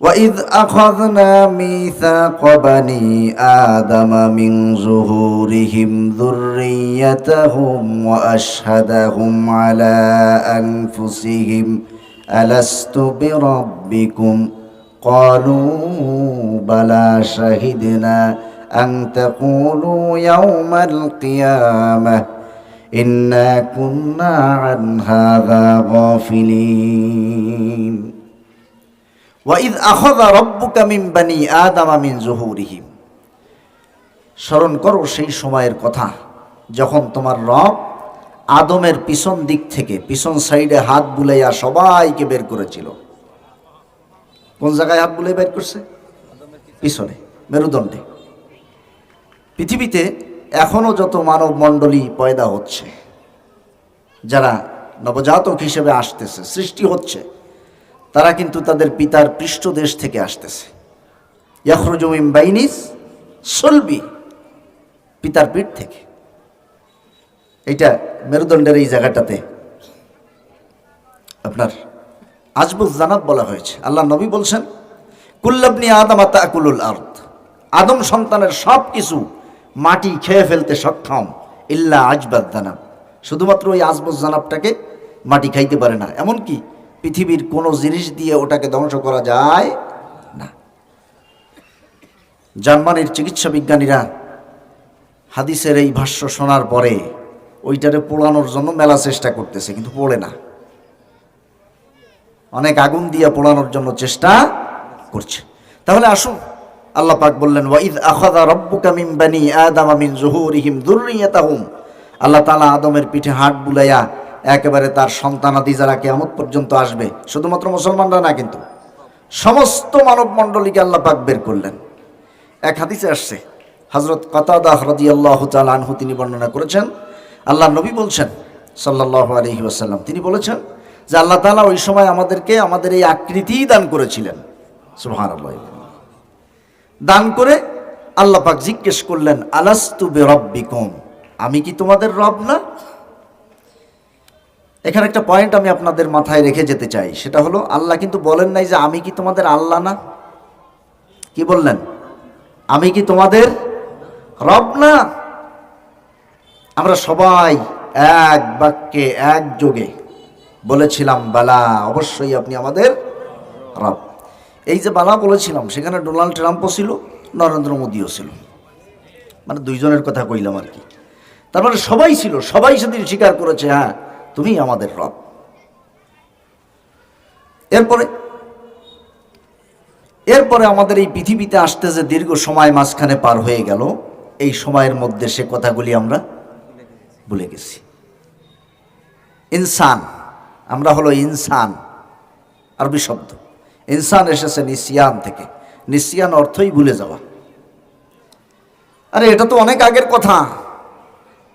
وإذ أخذنا ميثاق بني آدم من ظهورهم ذريتهم وأشهدهم على أنفسهم ألست بربكم قالوا بلى شهدنا أن تقولوا يوم القيامة إنا كنا عن هذا غافلين ওয়াইদ আখদা রব্বুকা মিন বানি আদামা জুহুরিহিম। স্মরণ করো সেই সময়ের কথা, যখন তোমার রব আদমের পিছন দিক থেকে, পিছন সাইডে হাত বুলাইয়া সবাইকে বের করেছিল। কোন জায়গায় হাত বুলাই বের করছে? পিছনে, মেরুদণ্ডে। পৃথিবীতে এখনও যত মানব মণ্ডলী পয়দা হচ্ছে, যারা নবজাতক হিসেবে আসতেছে, সৃষ্টি হচ্ছে তারা কিন্তু তাদের পিতার পৃষ্ঠদেশ থেকে আসতেছে। ইয়াখরুজমিম বাইনিস সলবি, পিতার পিঠ থেকে। এটা মেরুদণ্ডের এই জায়গাটাতে আপনার আজবুজ জানাব বলা হয়েছে। আল্লাহ নবী বলছেন, কুল্লাবনি আদম আকুলুল আর্থ আদম সন্তানের সব কিছু মাটি খেয়ে ফেলতে সক্ষম, ইল্লা আজবাদ জানাব শুধুমাত্র ওই আজবুজ জানাবটাকে মাটি খাইতে পারে না। এমনকি পৃথিবীর কোনো জিনিস দিয়ে ওটাকে ধ্বংস করা যায় না। জার্মানির চিকিৎসা বিজ্ঞানীরা হাদিসের এই ভাষ্য শোনার পরে ওইটারে পোড়ানোর জন্য মেলা চেষ্টা করতেছে, কিন্তু পড়ে না। অনেক আগুন দিয়ে পোড়ানোর জন্য চেষ্টা করছে। তাহলে আসুন, আল্লাহ পাক বললেন, ওয়াইদ আখাদা রব্বুকা মিন বানি আদাম মিন জুহুরিহিম যুররিয়াতাহুম আল্লাহ তাআলা আদমের পিঠে হাত বুলাইয়া একেবারে তার সন্তানাদি যারা কেয়ামত পর্যন্ত আসবে। শুধুমাত্র মুসলমানরা না কিন্তু সমস্ত মানব মণ্ডলীকে আল্লাহ পাক বের করলেন। এক হাদিসে আসছে হজরত কতাদা হরদি আল্লাহ আনহু তিনি বর্ণনা করেছেন, আল্লাহ নবী বলছেন সাল্লাহ আলহি আসাল্লাম তিনি বলেছেন যে আল্লাহ তালা ওই সময় আমাদেরকে আমাদের এই আকৃতিই দান করেছিলেন। সুহান দান করে আল্লাহ পাক জিজ্ঞেস করলেন, আলাস্তু বে রব্বিকুম আমি কি তোমাদের রব না? এখানে একটা পয়েন্ট আমি আপনাদের মাথায় রেখে যেতে চাই। সেটা হলো, আল্লাহ কিন্তু বলেন নাই যে আমি কি তোমাদের আল্লাহ না? কি বললেন? আমি কি তোমাদের রব না? আমরা সবাই এক বাক্যে, এক যোগে বলেছিলাম, বালা, অবশ্যই আপনি আমাদের রব। এই যে বালা বলেছিলাম, সেখানে ডোনাল্ড ট্রাম্পও ছিল, নরেন্দ্র মোদীও ছিল। মানে দুইজনের কথা কইলাম আর কি। তার মানে সবাই ছিল, সবাই সেদিন স্বীকার করেছে হ্যাঁ তুমি আমাদের রব। এরপরে এরপরে আমাদের এই পৃথিবীতে আসতে যে দীর্ঘ সময় মাঝখানে পার হয়ে গেল, এই সময়ের মধ্যে সে কথাগুলি আমরা ভুলে গেছি। ইনসান, আমরা হলো ইনসান, আরবি শব্দ। ইনসান এসেছে নিসিয়ান থেকে। নিসিয়ান অর্থই ভুলে যাওয়া। আরে, এটা তো অনেক আগের কথা।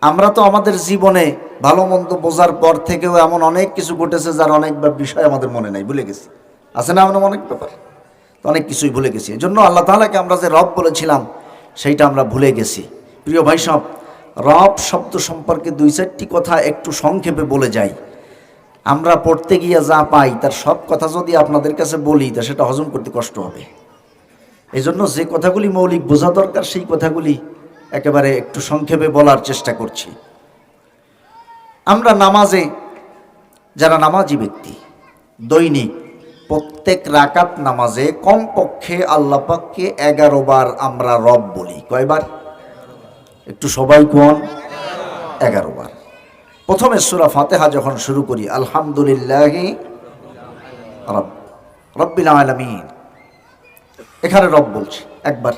আমরা তো আমাদের জীবনে ভালো মন্দ বোঝার পর থেকেও এমন অনেক কিছু ঘটেছে যার অনেক বিষয় আমাদের মনে নাই, ভুলে গেছি। আছে না আমরা অনেক ব্যাপার? অনেক কিছুই ভুলে গেছি। এই জন্য আল্লাহ তালাকে আমরা যে রব বলেছিলাম, সেইটা আমরা ভুলে গেছি। প্রিয় ভাই সব, রব শব্দ সম্পর্কে দুই চারটি কথা একটু সংক্ষেপে বলে যাই। আমরা পড়তে গিয়ে যা পাই, তার সব কথা যদি আপনাদের কাছে বলি, তা সেটা হজম করতে কষ্ট হবে। এই জন্য যে কথাগুলি মৌলিক বোঝা দরকার, সেই কথাগুলি একেবারে একটু সংক্ষেপে বলার চেষ্টা করছি। আমরা নামাজে, যারা নামাজি ব্যক্তি, দৈনিক প্রত্যেক রাকাত নামাজে কমপক্ষে আল্লাপাককে এগারো বার আমরা রব বলি। কয়বার? একটু সবাই কোন? এগারো বার। প্রথমে সুরা ফাতেহা যখন শুরু করি, আলহামদুলিল্লাহ রব, রব্বিল আলমিন। এখানে রব বলছি, একবার।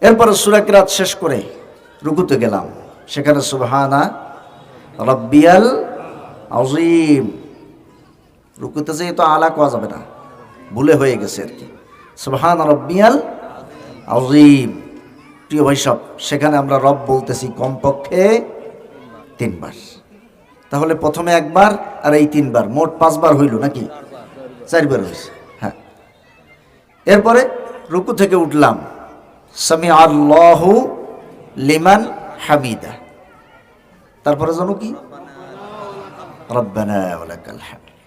এরপরে সুরাকিরাত শেষ করে রুকুতে গেলাম। সেখানে সুবহানা রব্বিয়াল আজিম রুকুতে যেয়ে তো আলা কোয়া যাবে না, ভুলে হয়ে গেছে আর কি। সুবহান রব্বিয়াল আজিম প্রিয় ভাই সেখানে আমরা রব বলতেছি কমপক্ষে তিনবার। তাহলে প্রথমে একবার আর এই তিনবার, মোট পাঁচবার হইল নাকি? চারবার হয়েছে হ্যাঁ। এরপরে রুকু থেকে উঠলাম। সামি আল্লাহু লিমান হামিদা। তারপরে জানো কি? রব্বানা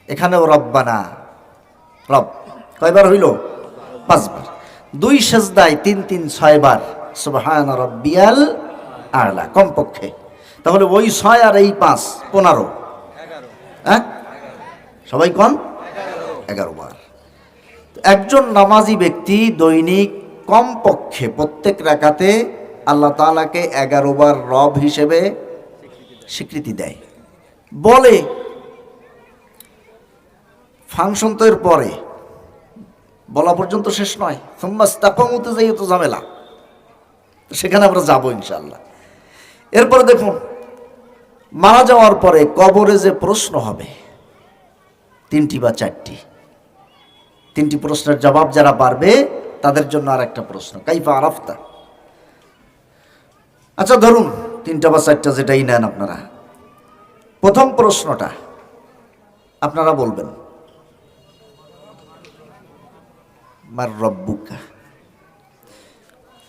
এখানেও রব্বানা। রব, কয়বার হইল? পাঁচবার। দুই সেজদায় তিন তিন, ছয়বার। সুবহান রব্বিয়াল আলা, কমপক্ষে। তাহলে ওই ছয় আর এই পাঁচ, পনেরো। হ্যাঁ? সবাই কন? এগারো বার। একজন নামাজি ব্যক্তি দৈনিক কমপক্ষে প্রত্যেক রাকাতে আল্লাহ তাআলাকে এগারো বার রব হিসেবে স্বীকৃতি দেয়। বলে, ফাংশন তো এর পরে বলা পর্যন্ত শেষ নয়। সোম্মাস তাপামতে যাই তো ঝামেলা সেখানে আমরা যাব ইনশাল্লাহ এরপরে দেখুন, মারা যাওয়ার পরে কবরে যে প্রশ্ন হবে, তিনটি বা চারটি, তিনটি প্রশ্নের জবাব যারা পারবে, তাদের জন্য আর একটা প্রশ্ন, কাইফা আরাফতা? আচ্ছা ধরুন তিনটা বা চারটা যেটাই নেন আপনারা। প্রথম প্রশ্নটা আপনারা বলবেন মার রব্বুকা।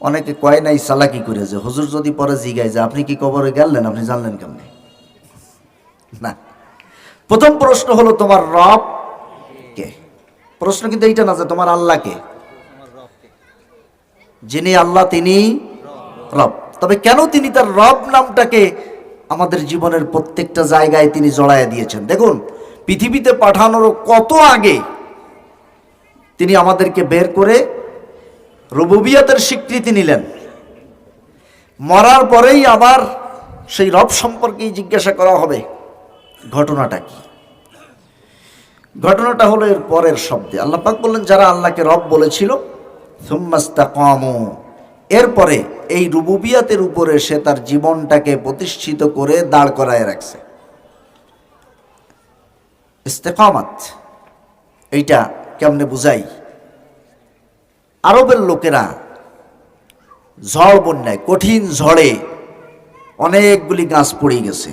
অনেকে কয় নাই চালাকি করে যে? হুজুর যদি পরে জিগায় যে আপনি কি কবরে গেলেন? আপনি জানলেন কেমনে? না। প্রথম প্রশ্ন হলো তোমার রব কে? প্রশ্ন কিন্তু এইটা না যে তোমার আল্লাহ কে? যিনি আল্লাহ তিনি রব। তবে কেন তিনি তার রব নামটাকে আমাদের জীবনের প্রত্যেকটা জায়গায় তিনি জড়ায় দিয়েছেন? দেখুন, পৃথিবীতে পাঠানোর কত আগে তিনি আমাদেরকে বের করে রুবুবিয়াতের স্বীকৃতি নিলেন। মরার পরেই আবার সেই রব সম্পর্কেই জিজ্ঞাসা করা হবে, ঘটনাটা কি? ঘটনাটা হলো এর পরের শব্দে। আল্লাহ পাক বললেন, যারা আল্লাহকে রব বলেছিল, সুম্মাস্তাকামু এরপরে এই রুবুবিয়াতের উপরে সে তার জীবনটাকে প্রতিষ্ঠিত করে দাঁড় করায় রাখছে। ইস্তেকামাত, এইটা কেমনে বুঝাই? আরবের লোকেরা ঝড় বন্যায়, কঠিন ঝড়ে অনেকগুলি গাছ পড়ে গেছে।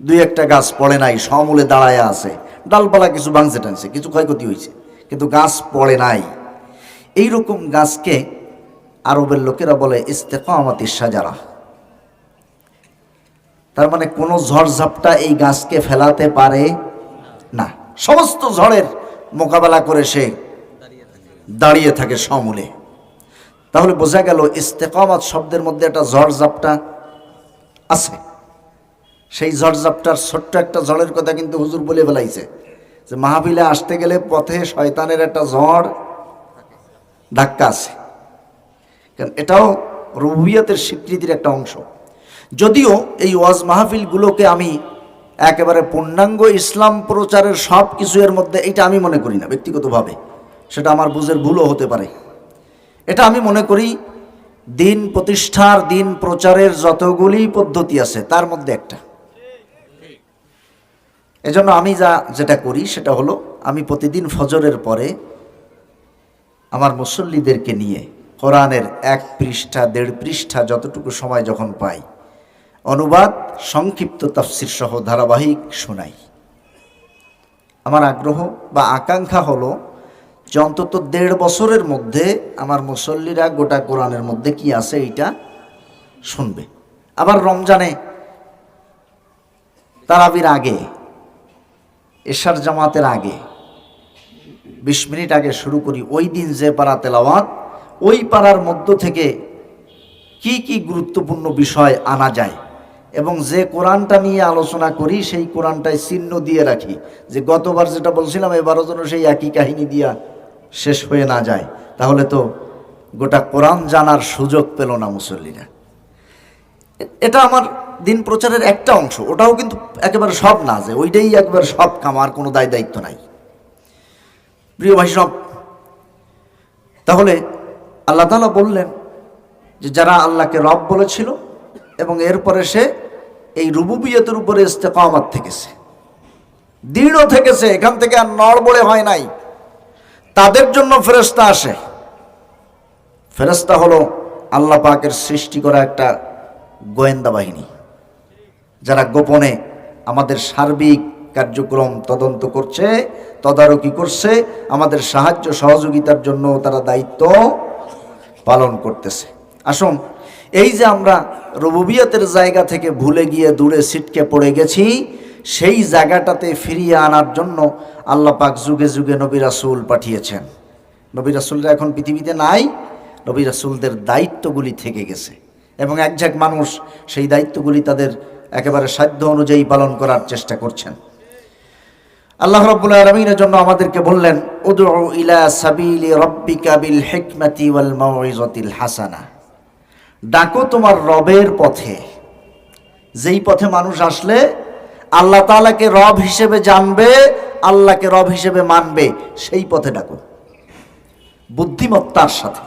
দুই একটা গাছ পড়ে নাই, সমূলে দাঁড়ায় আছে। ডালপালা কিছু ভাঙছে টানছে, কিছু ক্ষয়ক্ষতি হয়েছে, কিন্তু গাছ পড়ে নাই। এই রকম গাছকে আরবের লোকেরা বলে ইস্তেকামাতি সাজারা তার মানে কোনো ঝড়ঝাপটা এই গাছকে ফেলাতে পারে না। সমস্ত ঝড়ের মোকাবেলা করে সে দাঁড়িয়ে থাকে সমূলে। তাহলে বোঝা গেল ইস্তেকামাত শব্দের মধ্যে একটা ঝড়ঝাপটা আছে। সেই ঝড়ঝাপটার ছোট্ট একটা ঝড়ের কথা কিন্তু হুজুর বলে ফেলাইছে যে মাহফিলে আসতে গেলে পথে শয়তানের একটা ঝড় ধাক্কা আছে। কারণ এটাও রুবিয়াতের স্বীকৃতির একটা অংশ। যদিও এই ওয়াজ মাহফিলগুলোকে আমি একেবারে পূর্ণাঙ্গ ইসলাম প্রচারের সব কিছু এর মধ্যে এটা আমি মনে করি না, ব্যক্তিগতভাবে। সেটা আমার বুঝের ভুলও হতে পারে। এটা আমি মনে করি দিন প্রতিষ্ঠার, দিন প্রচারের যতগুলি পদ্ধতি আছে, তার মধ্যে একটা। এজন্য আমি যা যেটা করি, সেটা হলো আমি প্রতিদিন ফজরের পরে আমার মুসল্লিদেরকে নিয়ে কোরআনের এক পৃষ্ঠা, দেড় পৃষ্ঠা যতটুকু সময় যখন পাই, অনুবাদ, সংক্ষিপ্ত তাফসির সহ ধারাবাহিক শোনাই। আমার আগ্রহ বা আকাঙ্ক্ষা হলো যে অন্তত দেড় বছরের মধ্যে আমার মুসল্লিরা গোটা কোরআনের মধ্যে কি আছে এইটা শুনবে। আবার রমজানে, তারাবির আগে, এশার জামাতের আগে, বিশ মিনিট আগে শুরু করি, ওই দিন যে পাড়া তেলাওয়াত ওই পাড়ার মধ্য থেকে কি কি গুরুত্বপূর্ণ বিষয় আনা যায়? এবং যে কোরআনটা নিয়ে আলোচনা করি, সেই কোরআনটায় চিহ্ন দিয়ে রাখি। যে গতবার যেটা বলছিলাম, এবারও যেন সেই একই কাহিনী দিয়া শেষ হয়ে না যায়। তাহলে তো গোটা কোরআন জানার সুযোগ পেল না মুসল্লিরা। এটা আমার দিন প্রচারের একটা অংশ। ওটাও কিন্তু একেবারে সব না যে, ওইটাই একবারে সব কাম, আর কোনো দায় দায়িত্ব নাই। প্রিয় ভাই সব, তাহলে আল্লাহ তালা বললেন যে যারা আল্লাহকে রব বলেছিল এবং এরপরে সে এই রুবুবিয়তের উপরে ইস্তেকামাত থেকেছে, দৃঢ় থেকেছে, এখান থেকে আর নড়বড়ে হয় নাই। তাদের জন্য ফেরেস্তা আসে। ফেরেস্তা হলো আল্লাহ পাকের সৃষ্টি করা একটা গোয়েন্দা বাহিনী, যারা গোপনে আমাদের সার্বিক কার্যক্রম তদন্ত করছে, তদারকি করছে, আমাদের সাহায্য সহযোগিতার জন্য তারা দায়িত্ব পালন করতেছে। আসুন, এই যে আমরা রবুবিয়তের জায়গা থেকে ভুলে গিয়ে দূরে ছিটকে পড়ে গেছি, সেই জায়গাটাতে ফিরিয়ে আনার জন্য আল্লাহ পাক যুগে যুগে নবী রাসুল পাঠিয়েছেন। নবী রাসুলরা এখন পৃথিবীতে নাই, নবী রাসুলদের দায়িত্বগুলি থেকে গেছে। এবং একঝাক মানুষ সেই দায়িত্বগুলি তাদের একেবারে সাধ্য অনুযায়ী পালন করার চেষ্টা করছেন। আল্লাহ রাব্বুল আলামিনের জন্য আমাদেরকে বললেন হাসানা। ডাকো তোমার রবের পথে। যেই পথে মানুষ আসলে, আল্লাহ তাআলাকে রব হিসেবে জানবে, আল্লাহকে রব হিসেবে মানবে, সেই পথে ডাকো। বুদ্ধিমত্তার সাথে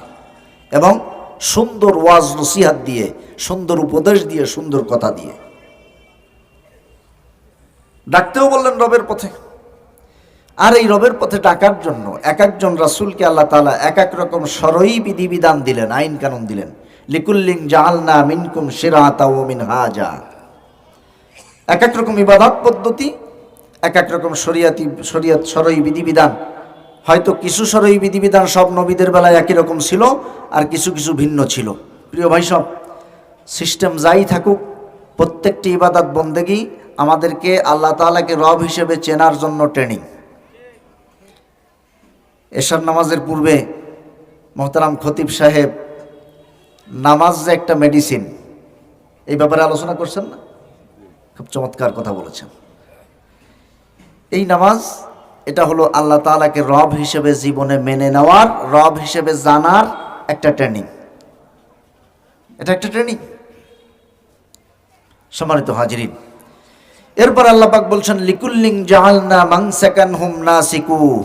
এবং সুন্দর ওয়াজ নসিহাত দিয়ে, সুন্দর উপদেশ দিয়ে, সুন্দর কথা দিয়ে। ডাকতেও বললেন রবের পথে। আর এই রবের পথে ডাকার জন্য এক একজন রাসুলকে আল্লাহ তালা এক এক রকম সরই বিধিবিধান দিলেন, আইন কানুন দিলেন। লিকুল্লিং জাহালনা মিনকুম সিরাতা ও মিন হাজা এক এক রকম ইবাদত পদ্ধতি, এক এক রকম শরিয়াতি, শরিয়াত সরই বিধিবিধান। হয়তো কিছু সরই বিধিবিধান সব নবীদের বেলায় একই রকম ছিল আর কিছু কিছু ভিন্ন ছিল। প্রিয় ভাই সব, সিস্টেম যাই থাকুক, প্রত্যেকটি ইবাদত বন্দেগি আমাদেরকে আল্লাহ তাআলাকে রব হিসেবে চেনার জন্য ট্রেনিং। এশার নামাজের পূর্বে মোহতারাম খতিব সাহেব নামাজ যে একটা মেডিসিন এই ব্যাপারে আলোচনা করছেন না? খুব চমৎকার কথা বলেছেন। এই নামাজ, এটা হলো আল্লাহ তাআলাকে রব হিসেবে জীবনে মেনে নেওয়ার, রব হিসেবে জানার একটা ট্রেনিং এটা একটা ট্রেনিং সম্মানিত হাজিরিন, এরপর আল্লাহ পাক বলছেন, লিকুল্লিং জাহালনা মাংসাকান হুম নাসিকু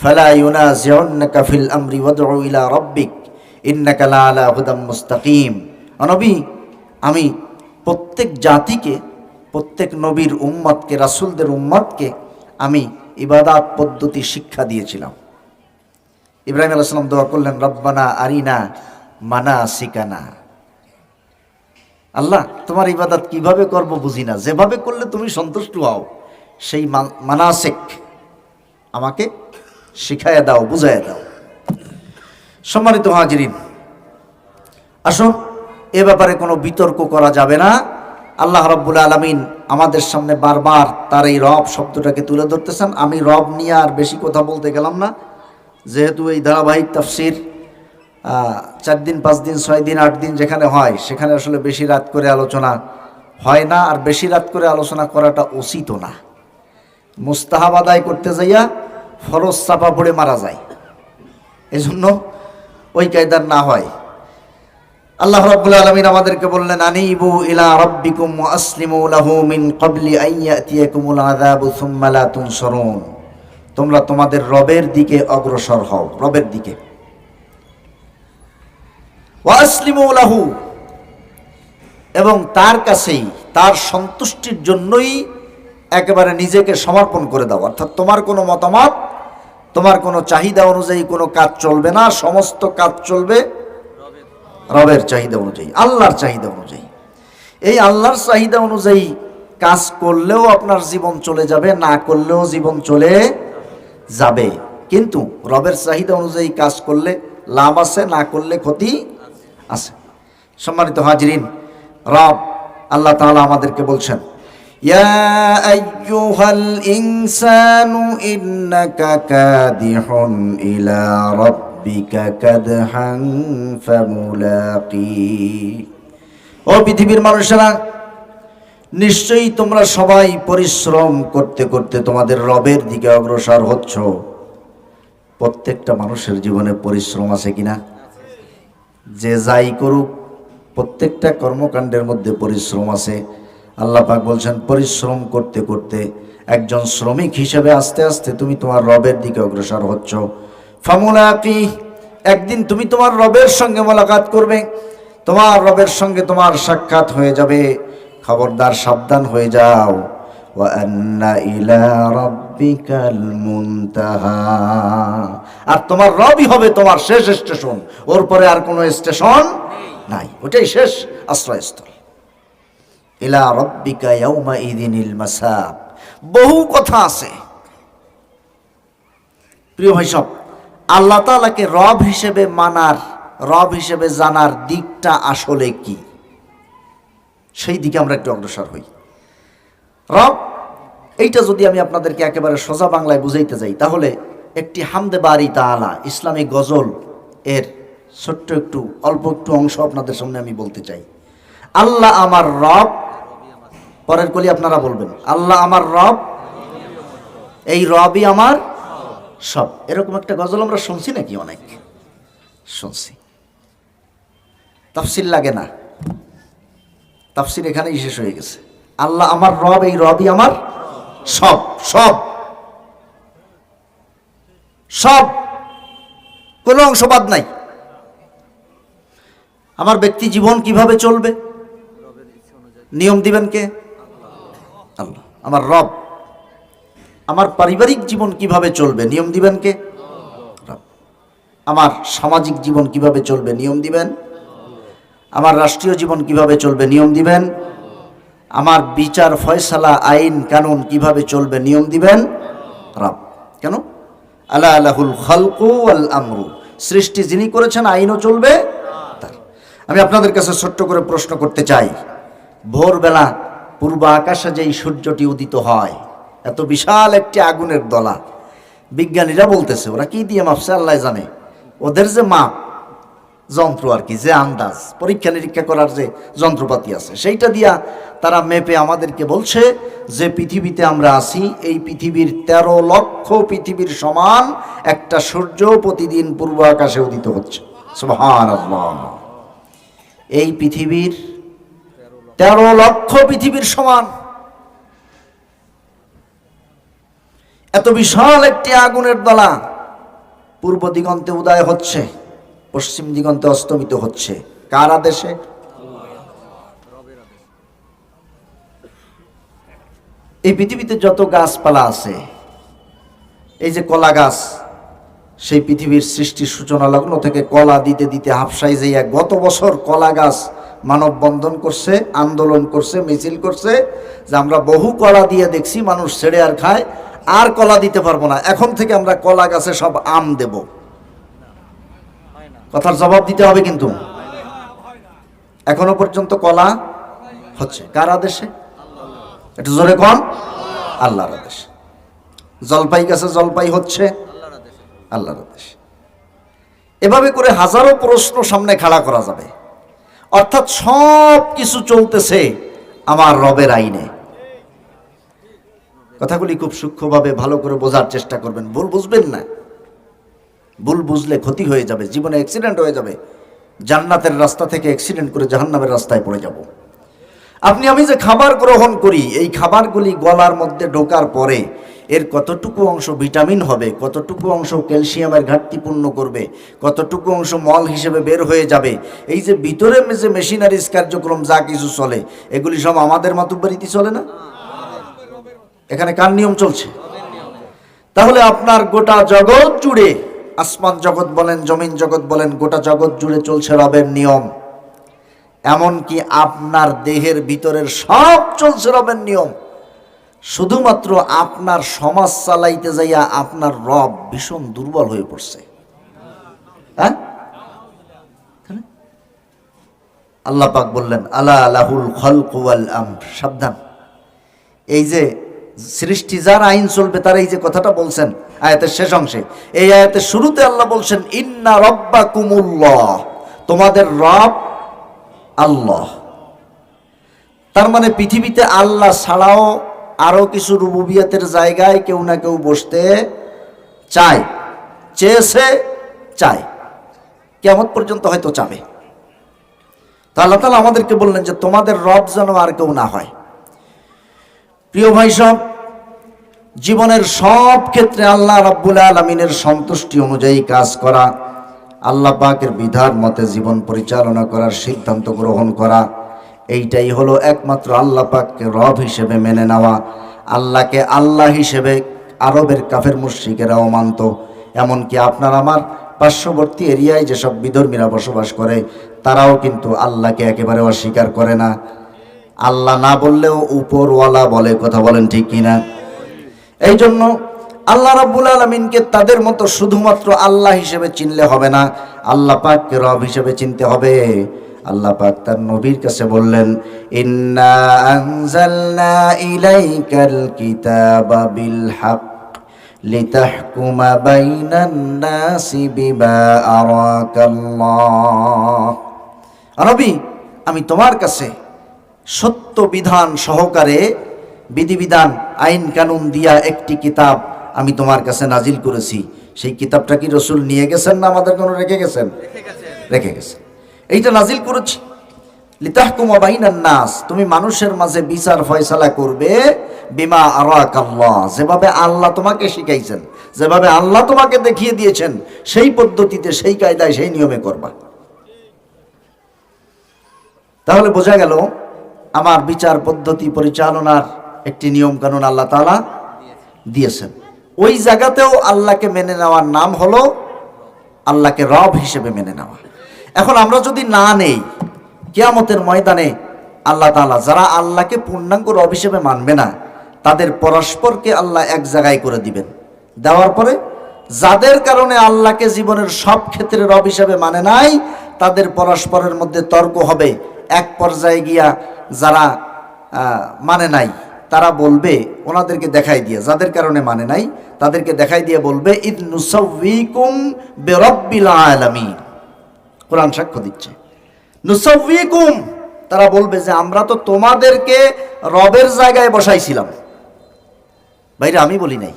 ফালা ইউনাজিউন্নাকা ফিল আমরি ওয়াদউ ইলা রাব্বিক, ইন্নাকা লাআলা হুদাম মুস্তাকিম। নবী আমি প্রত্যেক জাতিকে, প্রত্যেক নবীর উম্মতকে, রাসূলদের উম্মতকে আমি ইবাদাত পদ্ধতি শিক্ষা দিয়েছিলাম। ইব্রাহিম আলাইহিস সালাম দোয়া করলেন, রব্বানা আরিনা মানা আল্লাহ, তোমার ইবাদত কীভাবে করব বুঝি না। যেভাবে করলে তুমি সন্তুষ্ট হও, সেই মানাসেক আমাকে শিখাইয়া দাও, বুঝাইয়া দাও। সম্মানিত হাজিরিন আসুন এ ব্যাপারে কোনো বিতর্ক করা যাবে না। আল্লাহ রব্বুল আলমিন আমাদের সামনে বারবার তার এই রব শব্দটাকে তুলে ধরতেছেন। আমি রব নিয়ে আর বেশি কথা বলতে গেলাম না। যেহেতু এই ধারাবাহিক তাফসির চার দিন, পাঁচ দিন, ছয় দিন, আট দিন যেখানে হয়, সেখানে আসলে বেশি রাত করে আলোচনা হয় না। আর বেশি রাত করে আলোচনা করাটা উচিত না। মুস্তাহাব আদায় করতে যাইয়া ফরজ চাপা পড়ে মারা যায়। এজন্য ওই কায়দার না হয়। আল্লাহ রাব্বুল আলামিন আমাদেরকে বললেন, আনিবু ইলা রাব্বিকুম ওয়া আসলিমু লাহু মিন ক্বাবলি আন ইয়াতিয়াকুমুল আযাবু সুম্মা লা তুনসারুন। তোমরা তোমাদের রবের দিকে অগ্রসর হও, রবের দিকে। ওয়া আসলিমু লাহু এবং তার কাছেই, তার সন্তুষ্টির জন্যই একেবারে নিজেকে সমর্পণ করে দাও। অর্থাৎ তোমার কোনো মতামত, তোমার কোনো চাহিদা অনুযায়ী কোনো কাজ চলবে না, সমস্ত কাজ চলবে রবের চাহিদা অনুযায়ী, আল্লাহর চাহিদা অনুযায়ী। এই আল্লাহর চাহিদা অনুযায়ী কাজ করলেও আপনার জীবন চলে যাবে, না করলেও জীবন চলে যাবে। কিন্তু রবের চাহিদা অনুযায়ী কাজ করলে লাভ আছে, না করলে ক্ষতি আছে। সম্মানিত হাজরিন, রব আল্লাহ তাআলা আমাদেরকে বলছেন ইয়া আইয়ুহাল ইনসানু ইন্নাকা কাদিহুন ইলা রাব্বিকা কাদহান ফামুলাকি ও পৃথিবীর মানুষেরা, নিশ্চয়ই তোমরা সবাই পরিশ্রম করতে করতে তোমাদের রবের দিকে অগ্রসর হচ্ছ। প্রত্যেকটা মানুষের জীবনে পরিশ্রম আছে কিনা? যে যাই করুক, প্রত্যেকটা কর্মকাণ্ডের মধ্যে পরিশ্রম আছে। আল্লাহ পাক বলছেন পরিশ্রম করতে করতে একজন শ্রমিক হিসেবে আস্তে আস্তে তুমি তোমার রবের দিকে অগ্রসর হচ্ছ। ফামুলাকি একদিন তুমি তোমার রবের সঙ্গে মোলাকাত করবে। তোমার রবের সঙ্গে তোমার সাক্ষাৎ হয়ে যাবে। খবরদার সাবধান হয়ে যাও। আর তোমার রবই হবে তোমার শেষ স্টেশন। ওর পরে আর কোনো স্টেশন নাই। ওটাই শেষ আশ্রয়স্থল। ইলা রব্বিকা ইয়াউমা ইদিনিল মাসাব। বহু কথা আছে। প্রিয় ভাই সব, আল্লাহ তাআলাকে রব হিসেবে মানার, রব হিসেবে জানার দিকটা আসলে কি? সেই দিকে আমরা একটু অগ্রসর হই। রব, এইটা যদি আমি আপনাদেরকে একেবারে সোজা বাংলায় বুঝাইতে যাই, তাহলে একটি হামদে বাড়ি তালা ইসলামী গজল এর ছোট্ট একটু, অল্প একটু অংশ আপনাদের সামনে আমি বলতে চাই। আল্লাহ আমার রব পরের কলি আপনারা বলবেন, আল্লাহ আমার রব, এই রবই আমার সব। এরকম একটা গজল আমরা শুনছি নাকি অনেক? শুনছি। তাফসিল লাগে না। তাফসির এখানেই শেষ হয়ে গেছে। আল্লাহ আমার রব, এই রবই আমার সব সব। সব। কোনো অংশ বাদ নাই। আমার ব্যক্তি জীবন কীভাবে চলবে? নিয়ম দিবেন কে? আমার রব, আমার পারিবারিক জীবন কীভাবে চলবে? নিয়ম দিবেন কে? আমার সামাজিক জীবন কীভাবে চলবে? নিয়ম দিবেন? আমার রাষ্ট্রীয় জীবন কীভাবে চলবে? নিয়ম দিবেন? আমার বিচার, ফয়সালা, আইন, কানুন কীভাবে চলবে? নিয়ম দিবেন? রব। কেন? আল্লাহ আলাহুল খালকু আল আমরু। সৃষ্টি যিনি করেছেন, আইনও চলবে আমি আপনাদের কাছে ছোট্ট করে প্রশ্ন করতে চাই। ভোরবেলা পূর্ব আকাশে যেই সূর্যটি উদিত হয়, এত বিশাল একটি আগুনের দলা। বিজ্ঞানীরা বলতেছে, ওরা কি দিয়ে মাপছে আল্লাহ জানে। ওদের যে মাপ, যন্ত্র আর কি, যে আন্দাজ, পরীক্ষা নিরীক্ষা করার যে যন্ত্রপাতি আছে, সেইটা দিয়া তারা মেপে আমাদেরকে বলছে যে পৃথিবীতে আমরা আছি, এই পৃথিবীর তেরো লক্ষ পৃথিবীর সমান একটা সূর্য প্রতিদিন পূর্ব আকাশে উদিত হচ্ছে। এই পৃথিবীর তেরো লক্ষ পৃথিবীর সমান। এত বিশাল একটি আগুনের দলা পূর্ব দিগন্তে উদয় হচ্ছে, পশ্চিম দিগন্তে অস্তমিত হচ্ছে। কার আদেশে এই পৃথিবীতে যত গাছপালা আছে, এই যে কলা গাছ, সেই পৃথিবীর সৃষ্টির সূচনা লগ্ন থেকে কলা দিতে দিতে হাফসাই যাইয়া গত বছর কলা গাছ মানববন্ধন করছে, আন্দোলন করছে, মিছিল করছে, যে আমরা বহু কলা দিয়ে দেখছি, মানুষ ছেড়ে আর খায়, আর কলা দিতে পারব না। এখন থেকে আমরা কলা গাছে সব আম দেব। কথার জবাব দিতে হবে কিন্তু। এখনও পর্যন্ত কলা হচ্ছে। কার আদেশে? একটু জোরে কম আল্লাহর আদেশে। জলপাই গাছে জলপাই হচ্ছে। আল্লাহর আদেশ। এভাবে করে হাজারো প্রশ্ন সামনে খাড়া করা যাবে। অর্থাৎ সব কিছু চলতেছে আমার রবের আইনে। কথাগুলি খুব সূক্ষ্মভাবে ভালো করে বোঝার চেষ্টা করবেন। ভুল বুঝবেন না। ভুল বুঝলে ক্ষতি হয়ে যাবে, জীবনে অ্যাক্সিডেন্ট হয়ে যাবে। জান্নাতের রাস্তা থেকে অ্যাক্সিডেন্ট করে জাহান্নামের রাস্তায় পড়ে যাব। আপনি, আমি যে খাবার গ্রহণ করি, এই খাবারগুলি গলার মধ্যে ঢোকার পরে এর কতটুকু অংশ ভিটামিন হবে, কতটুকু অংশ ক্যালসিয়ামের ঘাটতি পূর্ণ করবে, কতটুকু অংশ মল হিসেবে বের হয়ে যাবে, এই যে ভিতরে যে মেশিনারিজ কার্যক্রম যা কিছু চলে, এগুলি সব আমাদের মাতুব্বারিতে চলে না? এখানে কার নিয়ম চলছে? তাহলে আপনার গোটা জগৎ জুড়ে, আসমান জগৎ বলেন, জমিন জগৎ বলেন, গোটা জগৎ জুড়ে চলছে রবের নিয়ম। এমনকি আপনার দেহের ভিতরের সব চলছে রবের নিয়ম। শুধুমাত্র আপনার সমাজ চালাইতে যাইয়া আপনার রব ভীষণ দুর্বল হয়ে পড়ছে। হ্যাঁ? আল্লাহ পাক বললেন, আলা আলাহুল খলকুয়াল আম সাবধান। এই যে সৃষ্টি, যার আইন চলবে, তার এই যে কথাটা বলছেন আয়াতের শেষ অংশে, এই আয়াতের শুরুতে আল্লাহ বলছেন, ইন্না রব্বা কুমুল্লাহ তোমাদের রব আল্লাহ। তার মানে পৃথিবীতে আল্লাহ ছাড়াও আরও কিছু রুবুবিয়াতের জায়গায় কেউ না কেউ বসতে চায়, চেয়েছে, চায়। কেমন পর্যন্ত হয়তো চাবে। তা আল্লাহ তালা আমাদেরকে বললেন যে, তোমাদের রব যেন আর কেউ না হয়। প্রিয় ভাই সব জীবনের সব ক্ষেত্রে আল্লাহ রাব্বুল আলমিনের সন্তুষ্টি অনুযায়ী কাজ করা, আল্লাহ পাকের বিধার মতে জীবন পরিচালনা করার সিদ্ধান্ত গ্রহণ করা এইটাই হলো একমাত্র আল্লাহ পাককে রব হিসেবে মেনে নেওয়া। আল্লাহকে আল্লাহ হিসেবে আরবের কাফের মুশ্রিকেরাও মানত। এমনকি আপনার আমার পার্শ্ববর্তী এরিয়ায় যেসব বিধর্মীরা বসবাস করে, তারাও কিন্তু আল্লাহকে একেবারে অস্বীকার করে না। আল্লাহ না বললেও উপরওয়ালা বলে কথা বলেন ঠিক কিনা? এই জন্য আল্লাহ রাব্বুল আলমিনকে তাদের মতো শুধুমাত্র আল্লাহ হিসেবে চিনলে হবে না, আল্লাহ পাককে রব হিসেবে চিনতে হবে। আল্লাহ পাক তার নবীর কাছে বললেন ইন্না আনজালনা ইলাইকাল কিতাবা বিল হক নবী আমি তোমার কাছে সত্য বিধান সহকারে বিধিবিধান আইন কানুন দিয়া একটি কিতাব আমি তোমার কাছে নাজিল করেছি। সেই কিতাবটা কি রসুল নিয়ে গেছেন না আমাদের কোনো রেখে গেছেন। রেখে গেছেন। এইটা নাজিল করেছি। লিতাহকুমা বাইনান নাস, তুমি মানুষের মাঝে বিচার ফয়সালা করবে, বিমা আল্লাহ যেভাবে আল্লাহ তোমাকে শিখাইছেন, যেভাবে আল্লাহ তোমাকে দেখিয়ে দিয়েছেন, সেই পদ্ধতিতে, সেই কায়দায়, সেই নিয়মে করবা। তাহলে বোঝা গেল, আমার বিচার পদ্ধতি পরিচালনার একটি নিয়ম কানুন আল্লাহ তাআলা দিয়েছেন। ওই জায়গাতেও আল্লাহকে মেনে নেওয়ার নাম হলো আল্লাহকে রব হিসেবে মেনে নেওয়া। এখন আমরা যদি না নেই, কেয়ামতের ময়দানে আল্লাহ তাআলা যারা আল্লাহকে পূর্ণাঙ্গ রব হিসেবে মানবে না, তাদের পরস্পরকে আল্লাহ এক জায়গায় করে দিবেন। দেওয়ার পরে যাদের কারণে আল্লাহকে জীবনের সব ক্ষেত্রে রব হিসাবে মানে নাই, তাদের পরস্পরের মধ্যে তর্ক হবে। এক পর্যায়ে গিয়া যারা মানে নাই, তারা বলবে, ওনাদেরকে দেখাই দিয়ে, যাদের কারণে মানে নাই, তাদেরকে দেখাই দিয়ে বলবে, ইদ নুসাউইকুম বেরব্বিল আলামিন। কোরআন সাক্ষ্য দিচ্ছে। নুসাউইকুম তারা বলবে যে আমরা তো তোমাদেরকে রবের জায়গায় বসাইছিলাম। ভাইরা, আমি বলি নাই।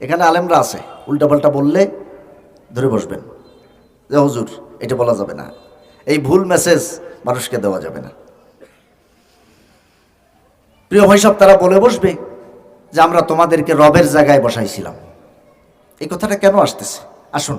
এখানে আলেমরা আছে, উল্টাপাল্টা বললে ধরে বসবেন। যে হজুর, এটা বলা যাবে না। এই ভুল মেসেজ মানুষকে দেওয়া যাবে না। প্রিয় ভাইসব তারা বলে বসবে যে আমরা তোমাদেরকে রবের জায়গায় বসাইছিলাম। এই কথাটা কেন আসতেছে? আসুন।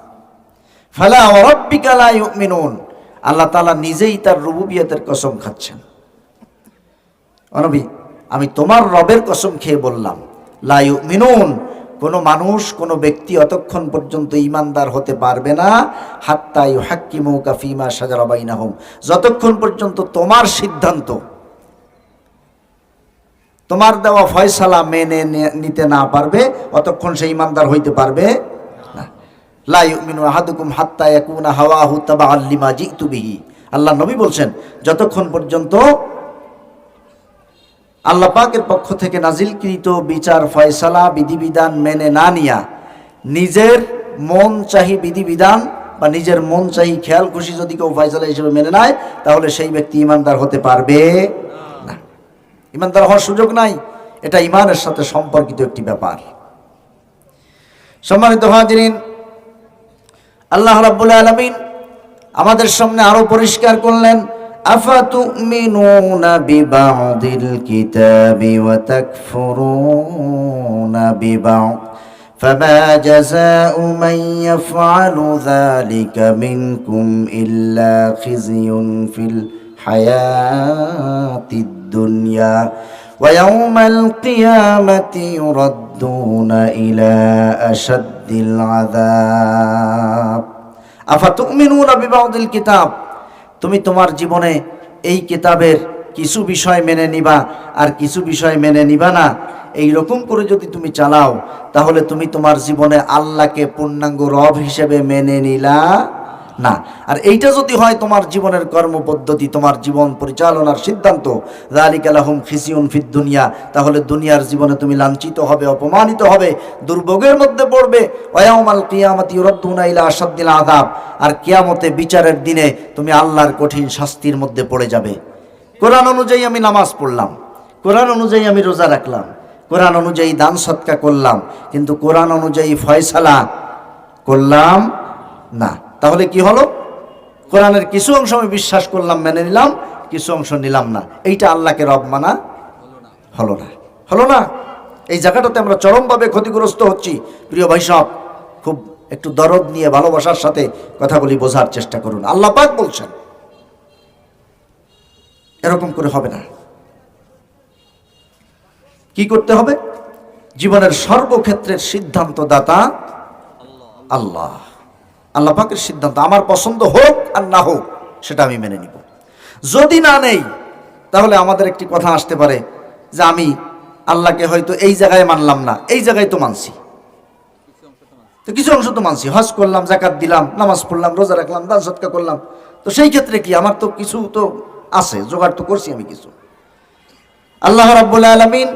ফালা ওয়ারাব্বিকা লা ইউমিনুন। আল্লাহ তাআলা নিজেই তার রুবুবিয়তের কসম খাচ্ছেন। অনবী আমি তোমার রবের কসম খেয়ে বললাম লায়ু মিনুন কোনো মানুষ, কোনো ব্যক্তি অতক্ষণ পর্যন্ত ইমানদার হতে পারবে না হাত্তায়ু হাক্কিমু কাফিমা সাজারাবাইনাহুম যতক্ষণ পর্যন্ত তোমার সিদ্ধান্ত, তোমার দেওয়া ফয়সালা মেনে নিতে না পারবে, অতক্ষণ সে ইমানদার হইতে পারবে লা ইউমিনু আহাদুকুম হাত্তা ইয়াকুনা হাওয়াহু তাবাআল লিমা জিতু বিহি। আল্লাহ নবী বলছেন, যতক্ষণ পর্যন্ত আল্লাহ পাকের পক্ষ থেকে নাজিলকৃত বিচার, ফয়সালা, বিধিবিধান মেনে না নিয়া, নিজের মন চাহি বিধিবিধান বা নিজের মন চাহি খেয়াল খুশি যদি কেউ ফয়সালা হিসেবে মেনে নেয়, তাহলে সেই ব্যক্তি ইমানদার হতে পারবে না। ইমানদার হওয়ার সুযোগ নাই, এটা ইমানের সাথে সম্পর্কিত একটি ব্যাপার। সম্মানিত হাজিরিন আল্লাহ রাব্বুল আলামিন আমাদের সামনে আরো পরিষ্কার করলেন আফাতুমিনুনা বিবাদিল কিতাবি ওয়া তাকফুরুনা বিবাদ فما جزاء من يفعل ذلك منكم إلا خزي في الحياة الدنيا ويوم القيامة يردون إلى أشد আশাদ্দিল আফা তুমিনুনা বিবাউদিল কিতাব তুমি তোমার জীবনে এই কিতাবের কিছু বিষয় মেনে নিবা আর কিছু বিষয় মেনে নিবা না। এই রকম করে যদি তুমি চালাও, তাহলে তুমি তোমার জীবনে আল্লাহকে পূর্ণাঙ্গ রব হিসেবে মেনে নিলা। না। আর এইটা যদি হয় তোমার জীবনের কর্মপদ্ধতি, তোমার জীবন পরিচালনার সিদ্ধান্ত রালিক আলহম খিসিউন ফিদ দুনিয়া তাহলে দুনিয়ার জীবনে তুমি লাঞ্ছিত হবে, অপমানিত হবে, দুর্ভোগের মধ্যে পড়বে। ওয়াউমাল কিয়ামতি ইউরাদ্দুনা ইলা আসাদ্দিল আযাব। আর কিয়ামতে বিচারের দিনে তুমি আল্লাহর কঠিন শাস্তির মধ্যে পড়ে যাবে। কোরআন অনুযায়ী আমি নামাজ পড়লাম। কোরআন অনুযায়ী আমি রোজা রাখলাম। কোরআন অনুযায়ী দান সৎকা করলাম। কিন্তু কোরআন অনুযায়ী ফয়সালা করলাম না। তাহলে কি হলো? কোরআনের কিছু অংশ আমি বিশ্বাস করলাম, মেনে নিলাম, কিছু অংশ নিলাম না। এইটা আল্লাহকে রব মানা হলো না। হলো না? এই জায়গাটাতে আমরা চরমভাবে ক্ষতিগ্রস্ত হচ্ছি। প্রিয় ভাই সব খুব একটু দরদ নিয়ে ভালোবাসার সাথে কথাগুলি বোঝার চেষ্টা করুন। আল্লাহ পাক বলছেন, এরকম করে হবে না। কি করতে হবে? জীবনের সর্বক্ষেত্রের সিদ্ধান্ত দাতা আল্লাহ। আল্লাহ পাকের সিদ্ধান্ত, আমার পছন্দ হোক আর না হোক, সেটা আমি মেনে নিব। যদি না নেই, তাহলে আমাদের একটি কথা আসতে পারে যে আমি আল্লাহকে হয়তো এই জায়গায় মানলাম না, এই জায়গায় তো মানছি। তো কিছু অংশ তো মানছি। হজ করলাম জাকাত দিলাম, নামাজ পড়লাম, রোজা রাখলাম, দান সৎকা করলাম। তো সেই ক্ষেত্রে কি আমার তো কিছু তো আছে, জোগাড় তো করছি আমি কিছু। আল্লাহ রাব্বুল আলামিন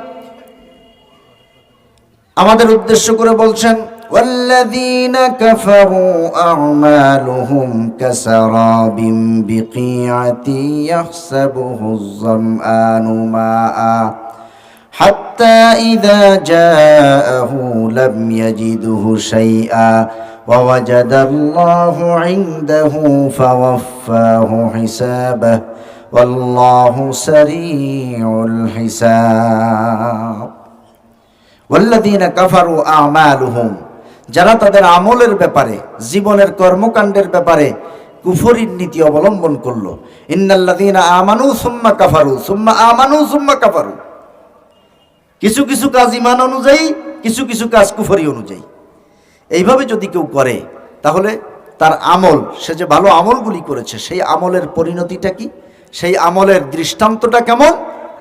আমাদের উদ্দেশ্য করে বলছেন والذين كفروا أعمالهم كسراب بقيعة يحسبه الظمآن ماء حتى إذا جاءه لم يجده شيئا ووجد الله عنده فوفاه حسابه والله سريع الحساب. والذين كفروا أعمالهم যারা তাদের আমলের ব্যাপারে, জীবনের কর্মকাণ্ডের ব্যাপারে কুফরির নীতি অবলম্বন করল। ইন্নাল্লাযীনা আমানু সুম্মা কাফারু, সুম্মা আমানু সুম্মা কাফারু। কিছু কিছু কাজ ইমান অনুযায়ী, কিছু কিছু কাজ কুফরি অনুযায়ী। এইভাবে যদি কেউ করে, তাহলে তার আমল, সে যে ভালো আমলগুলি করেছে, সেই আমলের পরিণতিটা কি? সেই আমলের দৃষ্টান্তটা কেমন?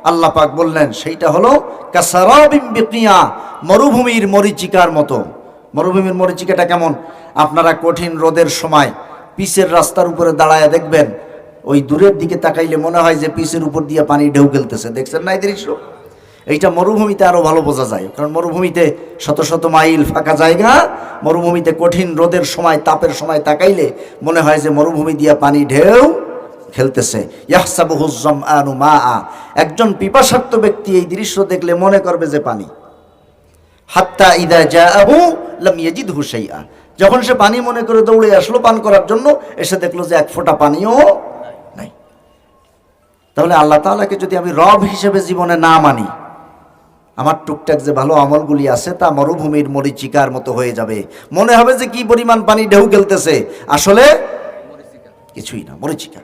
আল্লাহ পাক বললেন, সেইটা হলো কাসারাবিম বিকিয়া মরুভূমির মরিচিকার মতো। মরুভূমির মরিচিকাটা কেমন? আপনারা কঠিন রোদের সময় পিচের রাস্তার উপরে দাঁড়ায় দেখবেন, ওই দূরের দিকে তাকাইলে মনে হয় যে পিচের উপর দিয়ে পানি ঢেউ খেলতেছে দেখছেন না এই দৃশ্য? এইটা মরুভূমিতে আরও ভালো বোঝা যায়, কারণ মরুভূমিতে শত শত মাইল ফাঁকা জায়গা, মরুভূমিতে কঠিন রোদের সময়, তাপের সময় তাকাইলে মনে হয় যে মরুভূমি দিয়া পানি ঢেউ খেলতেছে। ইয়াহসাবুহুজ্জম আনু মা একজন পিপাসার্থ ব্যক্তি এই দৃশ্য দেখলে মনে করবে যে পানি। হাত্তা ইদা জাআহু লাম ইয়াজিদহু শাইআ। যখন সে পানি মনে করে দৌড়ে আসলো পান করার জন্য এসে দেখল যে এক ফোঁটা পানিও নাই। তাহলে আল্লাহ তাআলাকে যদি আমি রব হিসেবে জীবনে না মানি আমার টুকটাক যে ভালো আমলগুলি আছে তা মরুভূমির মরিচিকার মতো হয়ে যাবে। মনে হবে যে কি পরিমাণ পানি ঢেউ খেলতেছে আসলে কিছুই না মরিচিকা।